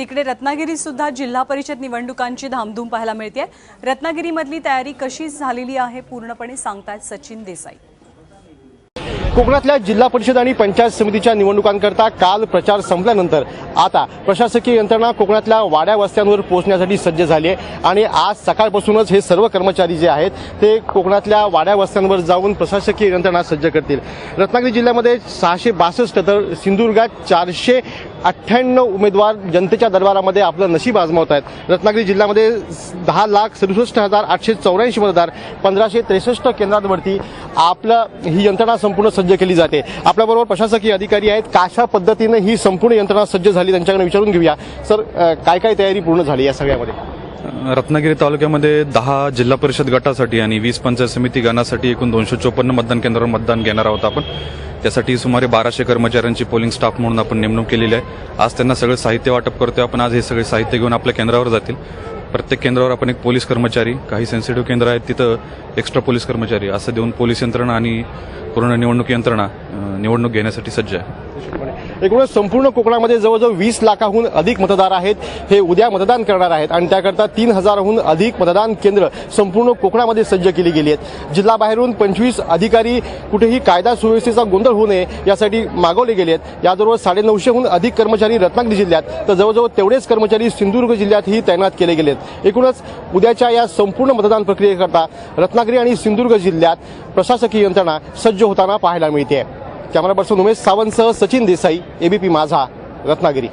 तिकडे रत्नागिरीसुद्धा जिल्हा परिषद निवडणुकांची धामधूम पाहायला मिळते रत्नागिरीमधली तयारी कशी झालेली आहे पूर्णपणे सांगतायत सचिन देसाई. कोकणातल्या जिल्हा परिषद आणि पंचायत समितीच्या निवडणुकांकरता काल प्रचार संपल्यानंतर आता प्रशासकीय यंत्रणा कोकणातल्या वाड्या वस्त्यांवर पोहोचण्यासाठी सज्ज झाली आहे आणि आज सकाळपासूनच हे सर्व कर्मचारी जे आहेत ते कोकणातल्या वाड्या वस्त्यांवर जाऊन प्रशासकीय यंत्रणा सज्ज करतील. रत्नागिरी जिल्ह्यामध्ये सहाशे बासष्ट तर सिंधुदुर्गात चारशे अठ्ठ्याण्णव उमेदवार जनतेच्या दरबारामध्ये आपलं नशीब आजमावत आहेत. रत्नागिरी जिल्ह्यामध्ये दहा लाख सदुसष्ट हजार आठशे चौऱ्याऐंशी मतदार पंधराशे त्रेसष्ट केंद्रांवरती आपलं ही यंत्रणा संपूर्ण सज्ज केली जाते. आपल्याबरोबर प्रशासकीय अधिकारी आहेत. कशा पद्धतीनं ही संपूर्ण यंत्रणा सज्ज झाली त्यांच्याकडे विचारून घेऊया. सर काय काय तयारी पूर्ण झाली या सगळ्यामध्ये? रत्नागिरी तालुक्यामध्ये दहा जिल्हा परिषद गटासाठी आणि वीस पंचायत समिती गणासाठी एकूण दोनशे चोपन्न मतदान केंद्रावर मतदान घेणार आहोत आपण. त्यासाठी सुमारे बाराशे कर्मचाऱ्यांची पोलिंग स्टाफ म्हणून आपण नेमणूक केलेली आहे. आज त्यांना सगळं साहित्य वाटप करतोय. आपण आज हे सगळे साहित्य घेऊन आपल्या केंद्रावर जातील. प्रत्येक केंद्रावर आपण एक पोलीस कर्मचारी काही सेन्सिटिव्ह केंद्र आहेत तिथं एक्स्ट्रा पोलीस कर्मचारी असं देऊन पोलीस यंत्रणा आणि पूर्ण निवडणूक यंत्रणा निवडणूक घेण्यासाठी सज्ज आहे. एकूणच संपूर्ण कोकणामध्ये जवळजवळ वीस लाखाहून अधिक मतदार आहेत. हे उद्या मतदान करणार आहेत. आणि त्याकरता तीन हजाराहून अधिक मतदान केंद्र संपूर्ण कोकणामध्ये सज्ज केली गेली आहेत. जिल्हाबाहेरून पंचवीस अधिकारी कुठेही कायदा सुव्यवस्थेचा गोंधळ होऊ नये यासाठी मागवले गेले आहेत. याबरोबर साडेनऊशेहून अधिक कर्मचारी रत्नागिरी जिल्ह्यात तर जवळजवळ तेवढेच कर्मचारी सिंधुदुर्ग जिल्ह्यातही तैनात केले गेले आहेत. एकूणच उद्याच्या या संपूर्ण मतदान प्रक्रियेकरता रत्नागिरी आणि सिंधुदुर्ग जिल्ह्यात प्रशासकीय यंत्रणा सज्ज होताना पाहायला मिळते. कॅमेरा पर्सन उमेश सावंतसह सचिन देसाई एबीपी माझा रत्नागिरी.